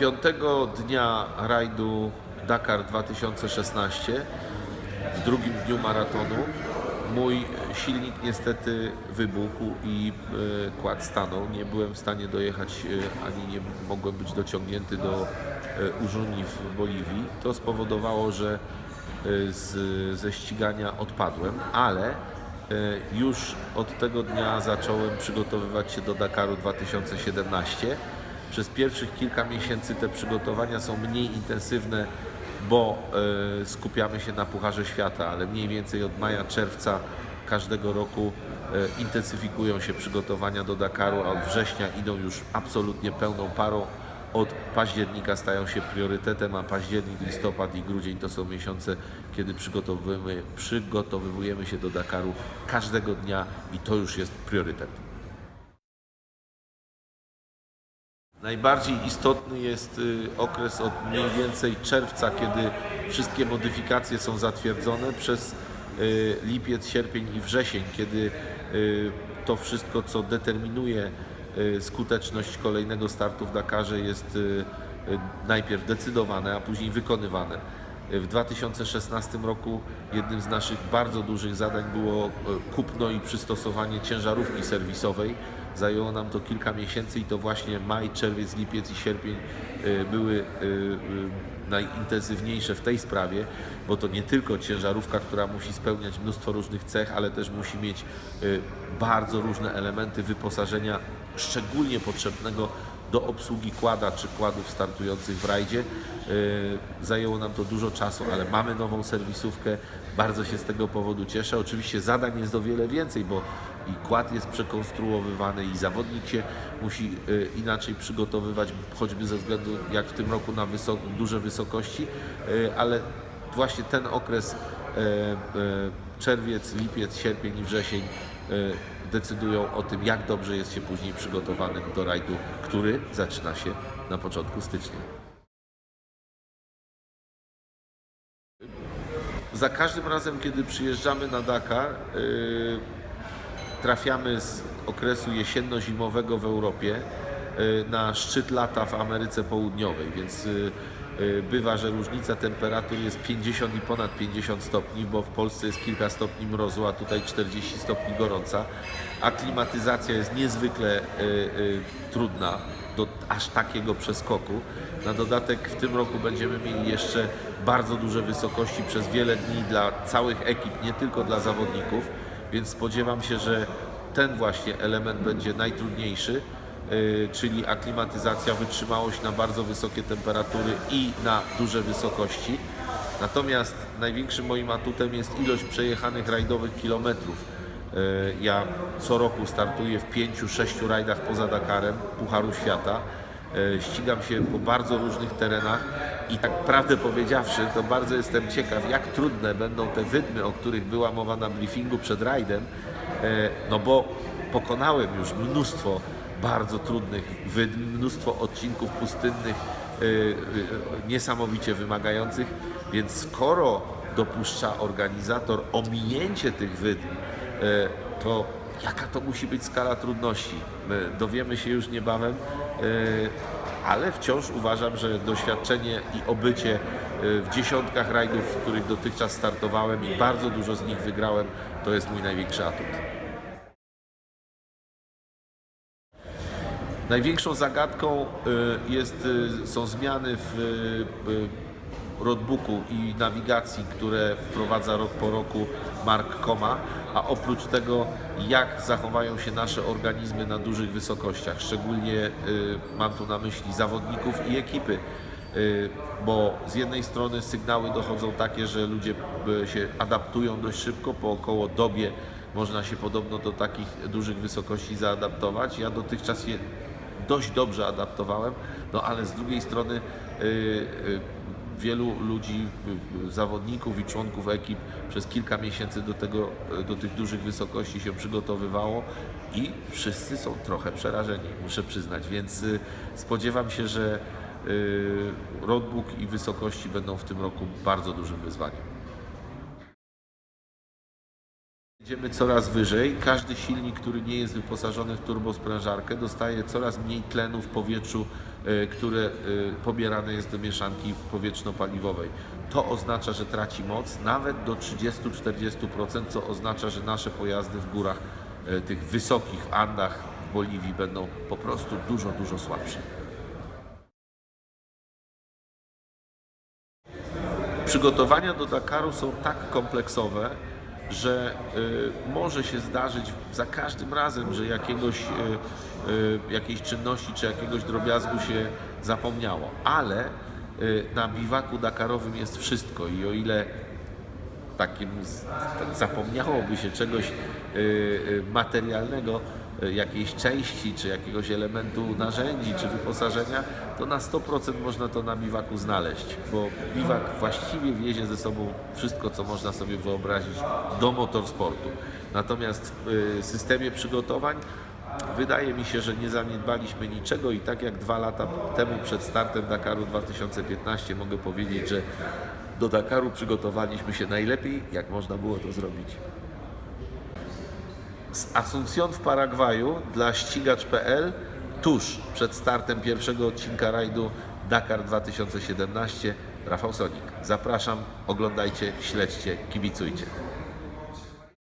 Piątego dnia rajdu Dakar 2016, w drugim dniu maratonu, mój silnik niestety wybuchł i e, kład stanął. Nie byłem w stanie dojechać, e, ani nie mogłem być dociągnięty do e, Użuni w Boliwii. To spowodowało, że z, ze ścigania odpadłem, ale już od tego dnia zacząłem przygotowywać się do Dakaru 2017. Przez pierwszych kilka miesięcy te przygotowania są mniej intensywne, bo e, skupiamy się na Pucharze Świata, ale mniej więcej od maja, czerwca każdego roku e, intensyfikują się przygotowania do Dakaru, a od września idą już absolutnie pełną parą. Od października stają się priorytetem, a październik, listopad i grudzień to są miesiące, kiedy przygotowujemy, przygotowujemy się do Dakaru każdego dnia i to już jest priorytet. Najbardziej istotny jest y, okres od mniej więcej czerwca, kiedy wszystkie modyfikacje są zatwierdzone, przez y, lipiec, sierpień i wrzesień, kiedy y, to wszystko, co determinuje skuteczność kolejnego startu w Dakarze jest najpierw decydowane, a później wykonywane. W 2016 roku jednym z naszych bardzo dużych zadań było kupno i przystosowanie ciężarówki serwisowej. Zajęło nam to kilka miesięcy i to właśnie maj, czerwiec, lipiec i sierpień e, były e, e, najintensywniejsze w tej sprawie, bo to nie tylko ciężarówka, która musi spełniać mnóstwo różnych cech, ale też musi mieć bardzo różne elementy wyposażenia szczególnie potrzebnego do obsługi kłada czy kładów startujących w rajdzie. Zajęło nam to dużo czasu, ale mamy nową serwisówkę. Bardzo się z tego powodu cieszę. Oczywiście zadań jest o wiele więcej, bo i kład jest przekonstruowywany i zawodnik się musi yy, inaczej przygotowywać, choćby ze względu jak w tym roku na wysok- duże wysokości, Yy, ale właśnie ten okres e, czerwiec, lipiec, sierpień i wrzesień decydują o tym, jak dobrze jest się później przygotowanym do rajdu, który zaczyna się na początku stycznia. Za każdym razem, kiedy przyjeżdżamy na Dakar, y, trafiamy z okresu jesienno-zimowego w Europie y, na szczyt lata w Ameryce Południowej, więc y, y, bywa, że różnica temperatur jest 50 i ponad 50 stopni, bo w Polsce jest kilka stopni mrozu, a tutaj 40 stopni gorąca. Aklimatyzacja jest niezwykle trudna do aż takiego przeskoku. Na dodatek w tym roku będziemy mieli jeszcze bardzo duże wysokości przez wiele dni dla całych ekip, nie tylko dla zawodników, więc spodziewam się, że ten właśnie element będzie najtrudniejszy, yy, czyli aklimatyzacja, wytrzymałość na bardzo wysokie temperatury i na duże wysokości. Natomiast największym moim atutem jest ilość przejechanych rajdowych kilometrów. Yy, Ja co roku startuję w pięciu, sześciu rajdach poza Dakarem Pucharu Świata. Yy, Ścigam się po bardzo różnych terenach i tak prawdę powiedziawszy, to bardzo jestem ciekaw, jak trudne będą te wydmy, o których była mowa na briefingu przed rajdem, yy, no bo pokonałem już mnóstwo bardzo trudnych wydm, mnóstwo odcinków pustynnych, yy, yy, niesamowicie wymagających, więc skoro dopuszcza organizator ominięcie tych wydm, e, to jaka to musi być skala trudności? E, Dowiemy się już niebawem, e, ale wciąż uważam, że doświadczenie i obycie e, w dziesiątkach rajdów, w których dotychczas startowałem i bardzo dużo z nich wygrałem, to jest mój największy atut. Największą zagadką y, jest, y, są zmiany w y, roadbooku i nawigacji, które wprowadza rok po roku Mark Koma, a oprócz tego jak zachowają się nasze organizmy na dużych wysokościach, szczególnie y, mam tu na myśli zawodników i ekipy. Y, Bo z jednej strony sygnały dochodzą takie, że ludzie y, się adaptują dość szybko, po około dobie można się podobno do takich dużych wysokości zaadaptować. Ja dotychczas je dość dobrze adaptowałem, no ale z drugiej strony wielu ludzi, y, zawodników i członków ekip przez kilka miesięcy do, tego, y, do tych dużych wysokości się przygotowywało i wszyscy są trochę przerażeni, muszę przyznać, więc y, spodziewam się, że roadbook i wysokości będą w tym roku bardzo dużym wyzwaniem. Idziemy coraz wyżej. Każdy silnik, który nie jest wyposażony w turbosprężarkę, dostaje coraz mniej tlenu w powietrzu, e, które e, pobierane jest do mieszanki powietrzno-paliwowej. To oznacza, że traci moc nawet do 30-40%, co oznacza, że nasze pojazdy w górach, e, tych wysokich w Andach, w Boliwii będą po prostu dużo, dużo słabsze. Przygotowania do Dakaru są tak kompleksowe, że y, może się zdarzyć za każdym razem, że jakiegoś, y, y, jakiejś czynności czy jakiegoś drobiazgu się zapomniało, ale y, na biwaku Dakarowym jest wszystko i o ile takim tak zapomniałoby się czegoś y, y, materialnego, jakiejś części, czy jakiegoś elementu narzędzi, czy wyposażenia, to na 100% można to na biwaku znaleźć, bo biwak właściwie wiezie ze sobą wszystko, co można sobie wyobrazić do motorsportu. Natomiast w y, systemie przygotowań Wydaje mi się, że nie zaniedbaliśmy niczego i tak jak dwa lata temu przed startem Dakaru 2015 mogę powiedzieć, że do Dakaru przygotowaliśmy się najlepiej, jak można było to zrobić. Z Asuncion w Paragwaju dla ścigacz.pl tuż przed startem pierwszego odcinka rajdu Dakar 2017 Rafał Sonik. Zapraszam, oglądajcie, śledźcie, kibicujcie.